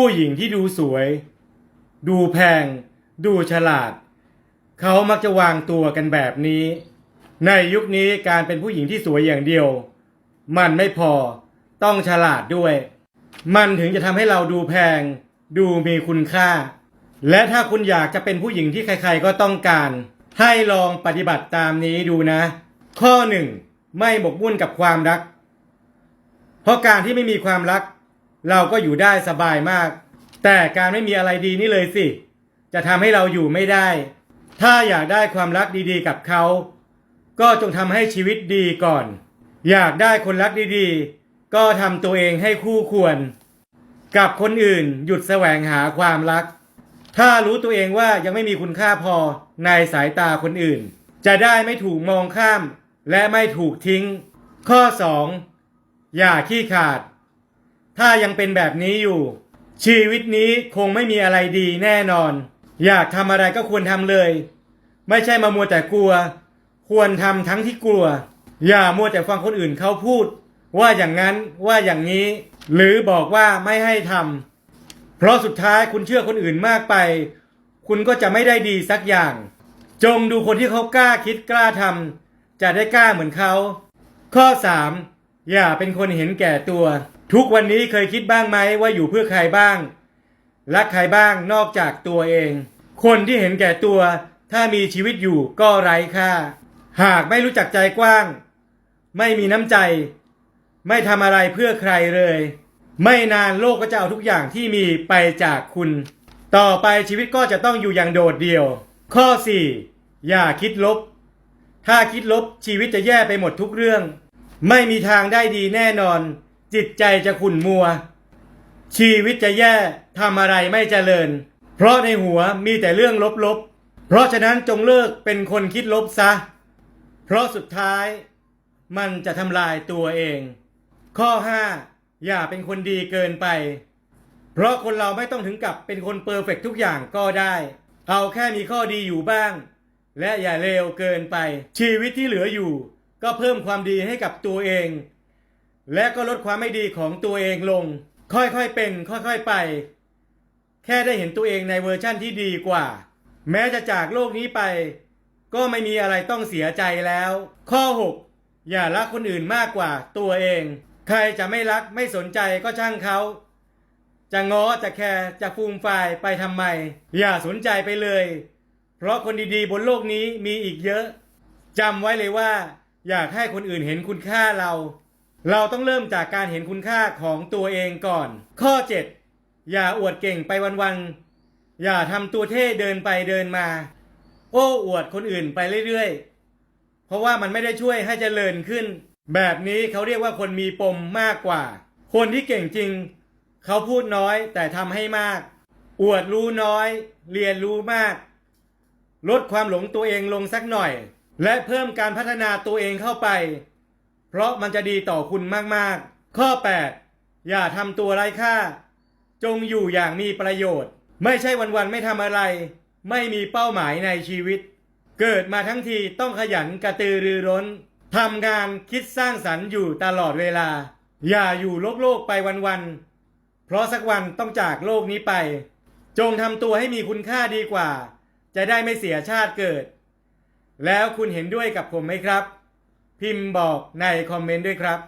ผู้หญิงที่ดูสวย ดูแพง ดูฉลาด เขามักจะวางตัวกันแบบนี้ ในยุคนี้การเป็นผู้หญิงที่สวยอย่างเดียว มันไม่พอต้องฉลาดด้วย มันถึงจะทำให้เราดูแพง ดูมีคุณค่า และถ้าคุณอยากจะเป็นผู้หญิงที่ใครๆก็ต้องการ ให้ลองปฏิบัติตามนี้ดูนะ ข้อหนึ่งไม่หมกมุ่นกับความรัก เพราะการที่ไม่มีความรัก เราก็อยู่ได้สบายมาก แต่การไม่มีอะไรดีนี่เลยสิ จะทำให้เราอยู่ไม่ได้ ถ้าอยากได้ความรักดีๆกับเขา ก็จงทำให้ชีวิตดีก่อน อยากได้คนรักดีๆ ก็ทำตัวเองให้คู่ควร กับคนอื่นหยุดแสวงหาความรัก ถ้ารู้ตัวเองว่ายังไม่มีคุณค่าพอในสายตาคนอื่น จะได้ไม่ถูกมองข้าม และไม่ถูกทิ้ง ข้อ 2. อย่าขี้ขาด ถ้ายังเป็นแบบนี้อยู่ ชีวิตนี้คงไม่มีอะไรดีแน่นอน อยากทำอะไรก็ควรทำเลย ไม่ใช่มามัวแต่กลัว ควรทำทั้งที่กลัว อย่ามัวแต่ฟังคนอื่นเขาพูด ว่าอย่างนั้นว่าอย่างนี้ หรือบอกว่าไม่ให้ทำเพราะสุดท้ายคุณเชื่อคนอื่นมากไป คุณก็จะไม่ได้ดีสักอย่าง จงดูคนที่เขากล้าคิดกล้าทำจะได้กล้าเหมือนเขา ข้อ 3. อย่าเป็นคนเห็นแก่ตัว ทุกวันนี้เคยคิดบ้างไหมว่าอยู่เพื่อใครบ้างรักใครบ้างนอกจากตัวเอง คนที่เห็นแก่ตัว ถ้ามีชีวิตอยู่ก็ไร้ค่า หากไม่รู้จักใจกว้าง ไม่มีน้ำใจ ไม่ทำอะไรเพื่อใครเลย ไม่นานโลกก็จะเอาทุกอย่างที่มีไปจากคุณ ต่อไปชีวิตก็จะต้องอยู่อย่างโดดเดี่ยว ข้อ 4. อย่าคิดลบ ถ้าคิดลบชีวิตจะแย่ไปหมดทุกเรื่อง ไม่มีทางได้ดีแน่นอน จิตใจจะขุ่นมัว ชีวิตจะแย่ทำอะไรไม่เจริญ เพราะในหัวมีแต่เรื่องลบๆ เพราะฉะนั้นจงเลิกเป็นคนคิดลบซะ เพราะสุดท้าย มันจะทำลายตัวเอง ข้อ 5 อย่าเป็นคนดีเกินไป เพราะคนเราไม่ต้องถึงกับเป็นคนเปอร์เฟกทุกอย่างก็ได้ เอาแค่มีข้อดีอยู่บ้าง และอย่าเลวเกินไป ชีวิตที่เหลืออยู่ ก็เพิ่มความดีให้กับตัวเอง และก็ลดความไม่ดีของตัวเองลง ค่อยๆเป็น ค่อยๆไป แค่ได้เห็นตัวเองในเวอร์ชั่นที่ดีกว่า แม้จะจากโลกนี้ไป ก็ไม่มีอะไรต้องเสียใจแล้ว ข้อ 6 อย่ารักคนอื่นมากกว่าตัวเอง ใครจะไม่รักไม่สนใจก็ช่างเขาจะง้อจะแคร์จะฟูมไฟายไปทำไม อย่าสนใจไปเลย เพราะคนดีๆบนโลกนี้มีอีกเยอะจำไว้เลยว่า อยากให้คนอื่นเห็นคุณค่าเรา เราต้องเริ่มจากการเห็นคุณค่าของตัวเองก่อน ข้อ 7 อย่าอวดเก่งไปวันๆ อย่าทำตัวเท่เดินไปเดินมา โอ้อวดคนอื่นไปเรื่อยๆ เพราะว่ามันไม่ได้ช่วยให้เจริญขึ้น แบบนี้เขาเรียกว่าคนมีปมมากกว่า คนที่เก่งจริง เขาพูดน้อยแต่ทำให้มาก อวดรู้น้อย เรียนรู้มาก ลดความหลงตัวเองลงสักหน่อย และเพิ่มการพัฒนาตัวเองเข้าไป เพราะมันจะดีต่อคุณมากๆ ข้อ 8 อย่าทำตัวไร้ค่า จงอยู่อย่างมีประโยชน์ ไม่ใช่วันๆไม่ทำอะไร ไม่มีเป้าหมายในชีวิต เกิดมาทั้งทีต้องขยันกระตือรือร้นทำงานคิดสร้างสรรค์อยู่ตลอดเวลา อย่าอยู่โลกโลกๆไปวันๆ เพราะสักวันต้องจากโลกนี้ไป จงทำตัวให้มีคุณค่าดีกว่า จะได้ไม่เสียชาติเกิด แล้วคุณเห็นด้วยกับผมไหมครับ พิมพ์บอกในคอมเมนต์ด้วยครับ